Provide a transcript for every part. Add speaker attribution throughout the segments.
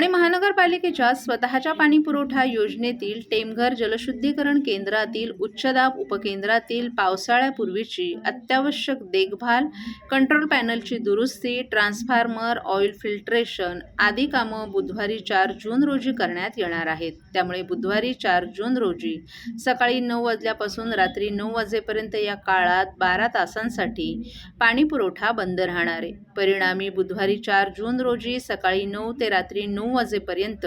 Speaker 1: ठाणे महानगरपालिकेच्या स्वतःच्या पाणीपुरवठा योजनेतील टेमघर जलशुद्धीकरण केंद्रातील उच्चदाब उपकेंद्रातील पावसाळ्यापूर्वीची अत्यावश्यक देखभाल कंट्रोल पॅनलची दुरुस्ती ट्रान्सफॉर्मर ऑइल फिल्ट्रेशन आदी कामं बुधवारी चार जून रोजी करण्यात येणार आहेत. त्यामुळे बुधवारी चार जून रोजी सकाळी नऊ वाजल्यापासून रात्री नऊ वाजेपर्यंत या काळात बारा तासांसाठी पाणीपुरवठा बंद राहणार आहे. परिणामी बुधवारी चार जून रोजी सकाळी नऊ ते रात्री नऊ वाजेपर्यंत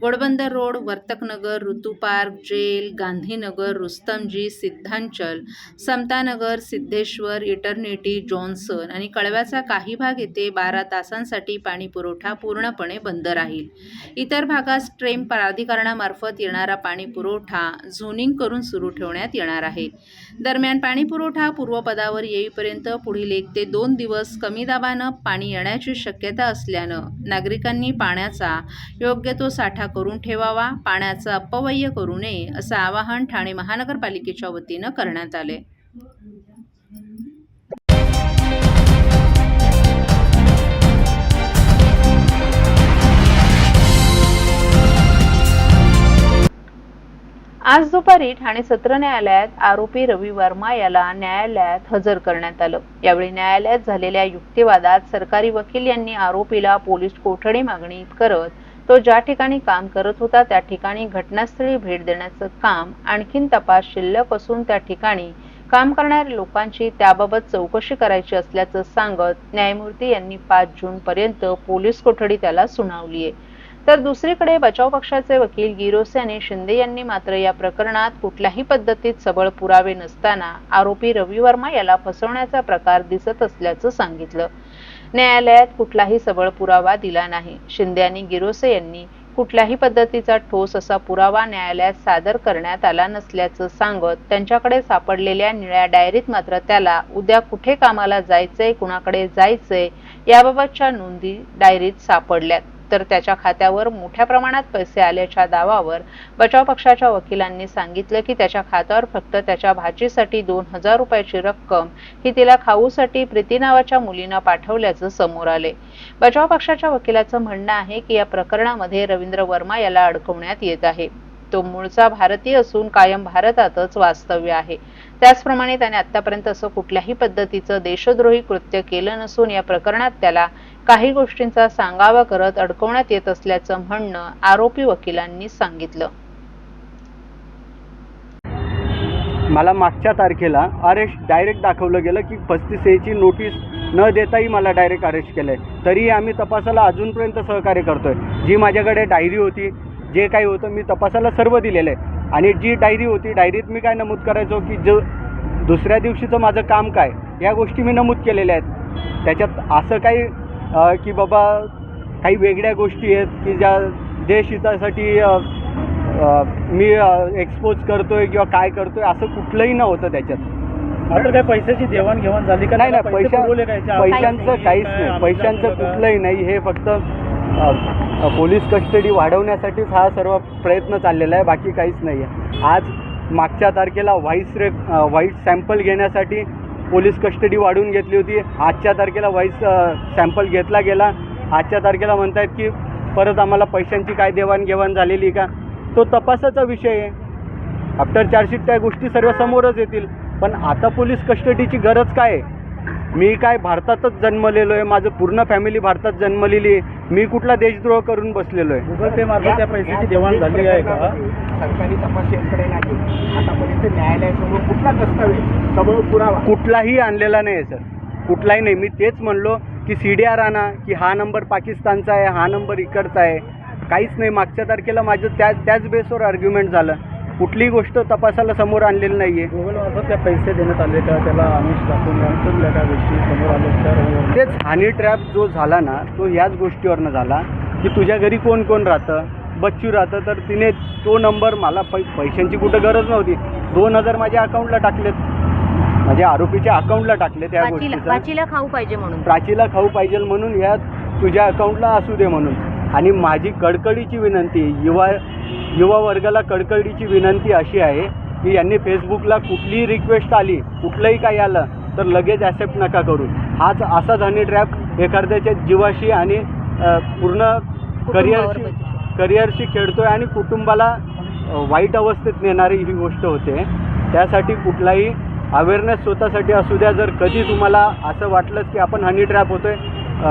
Speaker 1: Ghodbunder road Vartaknagar Ritu park jail Gandhinagar Rustomjee Siddhanchal Samatanagar Siddheshwar Eternity Johnson आणि कळव्याचा काही भाग येथे बारा तासांसाठी पाणी पुरवठा पूर्णपणे बंद राहील. इतर भागास ट्रेम प्राधिकरणामार्फत येणारा पाणी पुरवठा झोनिंग करून सुरू ठेवण्यात येणार आहे. दरम्यान पाणी पुरवठा पूर्वपदावर येईपर्यंत पुढील एक ते दोन दिवस कमी दाबानं पाणी येण्याची शक्यता असल्यानं नागरिकांनी पाण्याचा योग्य तो साठा करून ठेवावा पाण्याचा अपव्यय करू नये असं आवाहन ठाणे महानगरपालिकेच्या वतीनं करण्यात आले. आज दुपारी ठाणे सत्र न्यायालयात आरोपी रवी वर्मा याला न्यायालयात हजर करण्यात आलं. यावेळी न्यायालयात झालेल्या युक्तिवादात सरकारी वकील यांनी आरोपीला पोलीस कोठडी मागणी करत तो ज्या ठिकाणी काम करत होता त्या ठिकाणी घटनास्थळी भेट देण्याचं काम आणखीन तपास शिल्लक असून त्या ठिकाणी काम करणाऱ्या लोकांची त्याबाबत चौकशी करायची असल्याचं सांगत न्यायमूर्ती यांनी पाच जून पर्यंत पोलीस कोठडी त्याला सुनावली आहे तर दुसरीकडे बचाव पक्षाचे वकील गिरोसे आणि शिंदे यांनी मात्र या प्रकरणात कुठल्याही पद्धतीत सबळ पुरावे नसताना आरोपी रवी वर्मा याला फसवण्याचा प्रकार दिसत असल्याचं सांगितलं. न्यायालयात कुठलाही सबळ पुरावा दिला नाही. शिंदे आणि गिरोसे यांनी कुठल्याही पद्धतीचा ठोस असा पुरावा न्यायालयात सादर करण्यात आला नसल्याचं सांगत त्यांच्याकडे सापडलेल्या निळ्या डायरीत मात्र त्याला उद्या कुठे कामाला जायचंय कुणाकडे जायचंय याबाबतच्या नोंदी डायरीत सापडल्यात. तर त्याच्या खात्यावर मोठ्या प्रमाणात पैसे आल्याच्या दावावर बचाव पक्षाच्या वकिलांनी सांगितलं की त्याच्या खात्यावर फक्त त्याच्या भाचीसाठी दोन हजार रुपयाची रक्कम ही तिला खाऊसाठी प्रीती नावाच्या मुलीनं पाठवल्याचं समोर आले बचाव पक्षाच्या वकिलाचं म्हणणं आहे की या प्रकरणामध्ये रवींद्र वर्मा याला अडकवण्यात येत आहे. तो मूळचा भारतीय असून कायम भारतातच वास्तव्य आहे. त्याचप्रमाणे त्याने आतापर्यंत असं कुठल्याही पद्धतीचं देशद्रोही कृत्य केलं नसून या प्रकरणात त्याला काही गोष्टींचा सांगावा करत अडकवण्यात येत असल्याचं म्हणणं आरोपी वकिलांनी सांगितलं.
Speaker 2: मला मागच्या तारखेला अरेस्ट डायरेक्ट दाखवलं गेलं की पस्तीस एची नोटीस न देताही मला डायरेक्ट अरेस्ट केलं आहे तरीही आम्ही तपासाला अजूनपर्यंत सहकार्य करतो आहे जी माझ्याकडे डायरी होती जे काही होतं मी तपासाला सर्व दिलेलं आहे. आणि जी डायरी होती डायरीत मी काय नमूद करायचो की जो दुसऱ्या दिवशीचं माझं काम काय या गोष्टी मी नमूद केलेल्या आहेत. त्याच्यात असं काही की बाबा काही वेगळ्या गोष्टी आहेत की ज्या देशहितासाठी मी एक्सपोज करतोय किंवा काय करतोय असं कुठलंही नव्हतं त्याच्यात.
Speaker 3: आता काय पैशाची देवाणघेवाण झाली का?
Speaker 2: नाही नाही पैशा? पैशांचं काहीच नाही. पैशांचं? कुठलंही नाही. हे फक्त पोलीस कस्टडी वाढवण्यासाठीच हा सर्व प्रयत्न चाललेला आहे. बाकी काहीच नाही आहे आज मागच्या तारखेला व्हाईस रे व्हाईट सॅम्पल घेण्यासाठी पोलीस कस्टडी वाढवून घेतली होती. आजच्या तारखेला वाईस सॅम्पल घेतला गेला. आजच्या तारखेला म्हणतायत की परत आम्हाला पैशांची काय देवाणघेवाण झालेली का? तो तपासाचा विषय आहे. आफ्टर चार्जशीट त्या गोष्टी सर्व समोरच येतील. पण आता पोलीस कस्टडीची गरज काय आहे? मी काय भारतातच जन्मलेलो आहे माझं पूर्ण फॅमिली भारतात जन्मलेली आहे. मी कुठला देशद्रोह करून बसलेलो आहे.
Speaker 3: गुगल पे मार्फत त्या पैशाची देवाण झाली आहे का?
Speaker 4: सरकारी तपास यंत्रणेकडे नाही. आतापर्यंत न्यायालयासमोर कुठला दस्तावेज सबळ पुरावा?
Speaker 2: कुठलाही आणलेला नाही आहे सर. कुठलाही नाही. मी तेच म्हणलो की सी डी आर आणा की हा नंबर पाकिस्तानचा आहे हा नंबर इकडचा आहे. काहीच नाही. मागच्या तारखेला माझं त्या त्याच बेसवर आर्ग्युमेंट झालं. कुठलीही गोष्ट तपासाला समोर आणलेली नाही आहे
Speaker 3: त्या पैसे देण्यात आले का? त्याला आमिष दाखवून काय गोष्टी समोर आल्या तर
Speaker 2: तेच हानी ट्रॅप जो झाला ना तो ह्याच गोष्टीवरनं झाला की तुझ्या घरी कोण कोण राहतं? बच्चू राहतं तर तिने तो नंबर मला पै पैशांची कुठं गरज नव्हती. दोन हजार माझ्या अकाउंटला टाकलेत. माझ्या आरोपीच्या अकाउंटला टाकले त्या गोष्टीचं.
Speaker 5: पाचीला खाऊ पाहिजे म्हणून.
Speaker 2: प्राचीला खाऊ पाहिजे म्हणून या तुझ्या अकाउंटला असू दे म्हणून. आणि माझी कडकडीची विनंती युवा युवा वर्गाला कडकडीची विनंती अशी आहे की यांनी फेसबुकला कुठलीही रिक्वेस्ट आली कुठलंही काही आलं तर लगेच ॲक्सेप्ट नका करू. हाच असाच हनी ट्रॅप एखाद्याच्या जीवाशी आणि पूर्ण करिअरशी. करिअरशी खेळतोय आणि कुटुंबाला वाईट अवस्थेत नेणारी ही गोष्ट होते. त्यासाठी कुठलाही अवेअरनेस स्वतःसाठी असू द्या जर कधी तुम्हाला असं वाटलंच की आपण हनी ट्रॅप होतोय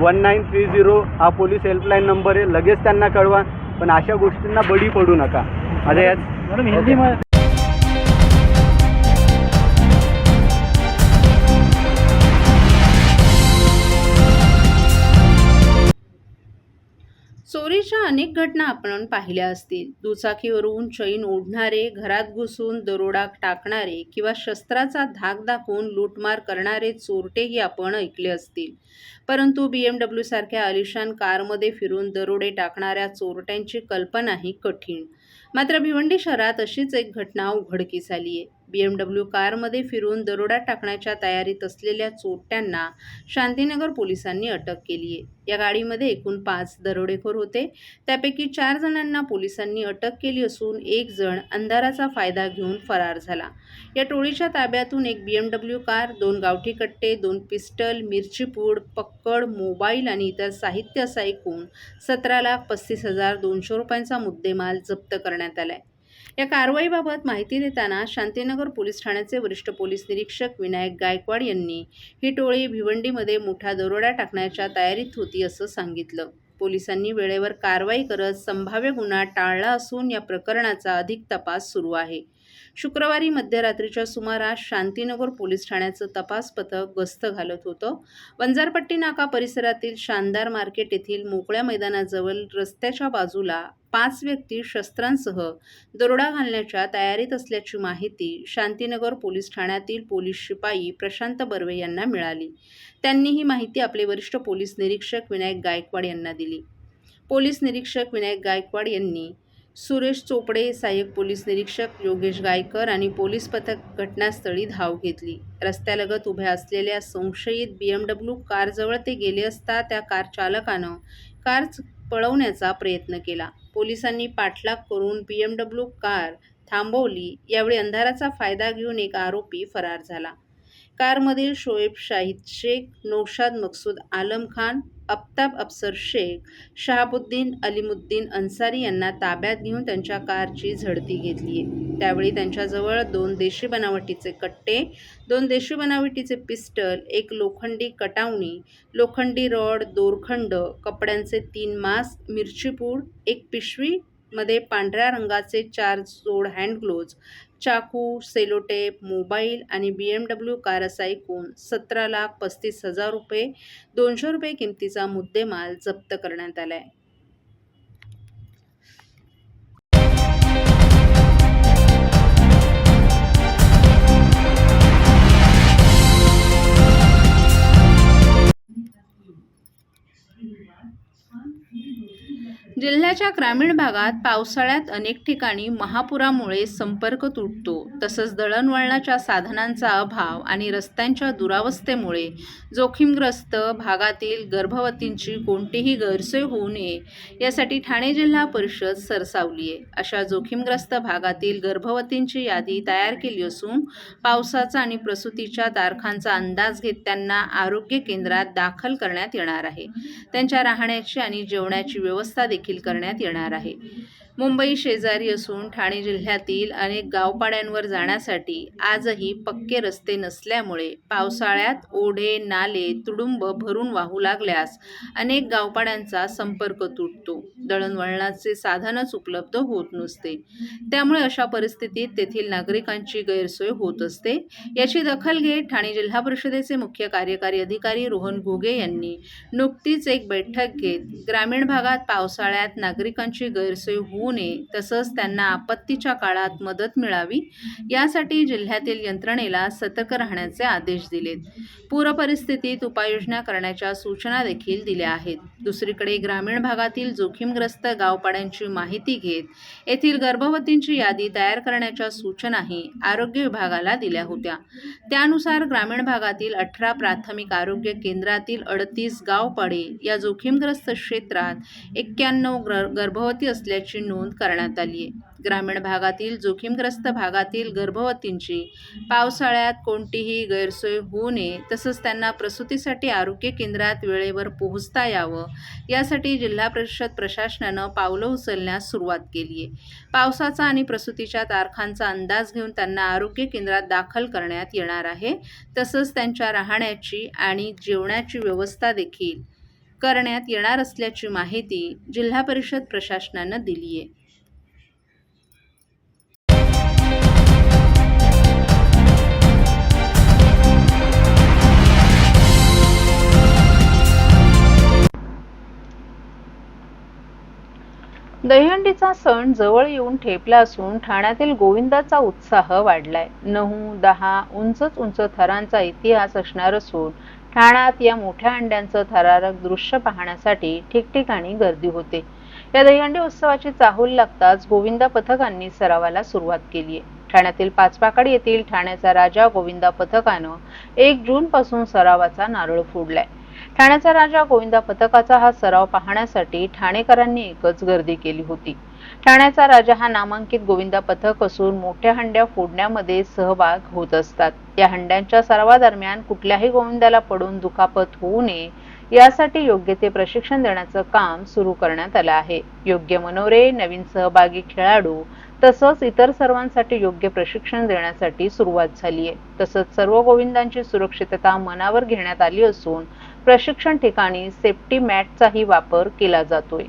Speaker 2: वन नाईन थ्री झिरो हा पोलीस हेल्पलाईन नंबर आहे लगेच त्यांना कळवा. पण अशा गोष्टींना बळी पडू नका. माझ्या यात
Speaker 3: हिंदीमध्ये
Speaker 1: चोरीच्या अनेक घटना आपण पाहिल्या असतील. दुचाकीवरून चैन ओढणारे घरात घुसून दरोडा टाकणारे किंवा शस्त्राचा धाक दाखवून लूटमार करणारे चोरटेही आपण ऐकले असतील. परंतु बी एम डब्ल्यू सारख्या आलिशान कारमध्ये फिरून दरोडे टाकणाऱ्या चोरट्यांची कल्पनाही कठीण. मात्र भिवंडी शहरात अशीच एक घटना उघडकीस आली आहे बी एम डब्ल्यू कारमध्ये फिरून दरोडा टाकण्याच्या तयारीत असलेल्या चोरट्यांना शांतीनगर पोलिसांनी अटक केली आहे या गाडीमध्ये एकूण पाच दरोडेखोर होते. त्यापैकी चार जणांना पोलिसांनी अटक केली असून एक जण अंधाराचा फायदा घेऊन फरार झाला. या टोळीच्या ताब्यातून एक बी एम डब्ल्यू कार दोन गावठी कट्टे दोन पिस्टल मिरचीपूड पक्कड मोबाईल आणि इतर साहित्य असा एकूण सतरा लाख पस्तीस हजार दोनशे रुपयांचा मुद्देमाल जप्त करण्यात आला आहे या कारवाईबाबत माहिती देताना शांतीनगर पोलीस ठाण्याचे वरिष्ठ पोलीस निरीक्षक विनायक गायकवाड यांनी ही टोळी भिवंडीमध्ये मोठा दरोडा टाकण्याच्या तयारीत होती असं सांगितलं. पोलिसांनी वेळेवर कारवाई करत संभाव्य गुन्हा टाळला असून या प्रकरणाचा अधिक तपास सुरू आहे. शुक्रवारी मध्यरात्रीच्या सुमारास शांतीनगर पोलीस ठाण्याचं तपास पथक गस्त घालत होतं. वंजारपट्टी नाका परिसरातील शानदार मार्केट येथील मोकळ्या मैदानाजवळ रस्त्याच्या बाजूला पाच व्यक्ती शस्त्रांसह दरोडा घालण्याच्या तयारीत असल्याची माहिती शांतीनगर पोलीस ठाण्यातील पोलीस शिपाई प्रशांत बर्वे यांना मिळाली. त्यांनी ही माहिती आपले वरिष्ठ पोलीस निरीक्षक विनायक गायकवाड यांना दिली. पोलीस निरीक्षक विनायक गायकवाड यांनी सुरेश चोपडे सहाय्यक पोलीस निरीक्षक योगेश गायकर आणि पोलीस पथक घटनास्थळी धाव घेतली. रस्त्यालगत उभ्या असलेल्या संशयित बी एम डब्ल्यू कारजवळ ते गेले असता त्या कार चालकानं कार पळवण्याचा प्रयत्न केला. पोलिसांनी पाठलाग करून बी एम डब्ल्यू कार थांबवली. यावेळी अंधाराचा फायदा घेऊन एक आरोपी फरार झाला. कारमधील शोएब शाहिद शेख नौशाद मकसूद आलम खान अफ्ताब अफसर शेख शहाबुद्दीन अलिमुद्दीन अन्सारी यांना ताब्यात घेऊन त्यांच्या कारची झडती घेतली आहे. त्यावेळी त्यांच्याजवळ दोन देशी बनावटीचे कट्टे दोन देशी बनावटीचे पिस्टल एक लोखंडी कटावणी लोखंडी रॉड दोरखंड कपड्यांचे तीन मास्क मिरचीपूड एक पिशवी मध्ये पांढऱ्या रंगाचे चार जोड हँड ग्लोव्ज चाकू सेलोटेप मोबाईल आणि बी एम डब्ल्यू कार असा एकूण सतरा लाख पस्तीस हजार रुपये दोनशे रुपये किमतीचा मुद्देमाल जप्त करण्यात आला आहे जिल्ह्याच्या ग्रामीण भागात पावसाळ्यात अनेक ठिकाणी महापुरामुळे संपर्क तुटतो. तसंच दळणवळणाच्या साधनांचा अभाव आणि रस्त्यांच्या दुरावस्थेमुळे जोखीमग्रस्त भागातील गर्भवतींची कोणतीही गैरसोय होऊ नये यासाठी ठाणे जिल्हा परिषद सरसावली आहे. अशा जोखीमग्रस्त भागातील गर्भवतींची यादी तयार केली असून पावसाचा आणि प्रसूतीच्या तारखांचा अंदाज घेत त्यांना आरोग्य केंद्रात दाखल करण्यात येणार आहे. त्यांच्या राहण्याची आणि जेवणाची व्यवस्था देखील करण्यात येणार आहे. मुंबई शेजारी असून ठाणे जिल्ह्यातील अनेक गावपाड्यांवर जाण्यासाठी आजही पक्के रस्ते नसल्यामुळे पावसाळ्यात ओढे नाले तुडुंब भरून वाहू लागल्यास अनेक गावपाड्यांचा संपर्क तुटतो. दळणवळणाचे साधनच उपलब्ध होत नसते. त्यामुळे अशा परिस्थितीत तेथील नागरिकांची गैरसोय होत असते. याची दखल घेत ठाणे जिल्हा परिषदेचे मुख्य कार्यकारी अधिकारी रोहन घुगे यांनी नुकतीच एक बैठक घेत ग्रामीण भागात पावसाळ्यात नागरिकांची गैरसोय होऊ नये तसंच त्यांना आपत्तीच्या काळात मदत मिळावी यासाठी जिल्ह्यातील यंत्रणेला सतर्क राहण्याचे आदेश दिलेत. पूरपरिस्थितीत उपाययोजना करण्याच्या सूचना देखील दिल्या आहेत. दुसरीकडे ग्रामीण भागातील जोखीमग्रस्त गावपाड्यांची माहिती घेत येथील गर्भवतींची यादी तयार करण्याच्या सूचनाही आरोग्य विभागाला दिल्या होत्या. त्यानुसार ग्रामीण भागातील अठरा प्राथमिक आरोग्य केंद्रातील अडतीस गावपाडे या जोखीमग्रस्त क्षेत्रात एक्क्याण्णव गर्भवती असल्याची नोंद करण्यात आली आहे ग्रामीण भागातील जोखीमग्रस्त भागातील गर्भवतींची पावसाळ्यात कोणतीही गैरसोय होऊ नये तसंच त्यांना प्रसूतीसाठी आरोग्य केंद्रात वेळेवर पोहोचता यावं यासाठी जिल्हा परिषद प्रशासनानं पावलं उचलण्यास सुरुवात केली आहे पावसाचा आणि प्रसूतीच्या तारखांचा अंदाज घेऊन त्यांना आरोग्य केंद्रात दाखल करण्यात येणार आहे तसंच त्यांच्या राहण्याची आणि जेवणाची व्यवस्था देखील करण्यात येणार असल्याची माहिती जिल्हा परिषद प्रशासनानं दिली आहे दहीहंडीचा सण जवळ येऊन ठेपला असून ठाण्यातील गोविंदाचा उत्साह वाढलाय. नऊ दहा उंचच उंच थरांचा इतिहास असणार असून ठाण्यात या मोठ्या अंड्यांचं थरारक दृश्य पाहण्यासाठी ठिकठिकाणी गर्दी होते. या दहीहंडी उत्सवाची चाहूल लागताच गोविंदा पथकांनी सरावाला सुरुवात केली आहे. ठाण्यातील पाचपाकड येथील ठाण्याचा राजा गोविंदा पथकानं एक जून पासून सरावाचा नारळ फोडलाय. ठाण्याचा राजा गोविंदा पथकाचा हा सराव पाहण्यासाठी ठाणेकरांनी एकच गर्दी केली होती. ठाण्याचा राजा हा नामांकित गोविंदा पथक असून मोठ्या हंड्या फोडण्यामध्ये सहभाग होत असतात. या हंड्यांच्या सरावादरम्यान कुठल्याही गोविंदाला पडून दुखापत होऊ नये यासाठी योग्य ते प्रशिक्षण देण्याचं काम सुरू करण्यात आलं आहे. योग्य मनोरे नवीन सहभागी खेळाडू तसंच इतर सर्वांसाठी योग्य प्रशिक्षण देण्यासाठी सुरुवात झाली आहे. तसंच सर्व गोविंदांची सुरक्षितता मनावर घेण्यात आली असून प्रशिक्षण ठिकाणी सेफ्टी मॅटचाही वापर केला जातोय.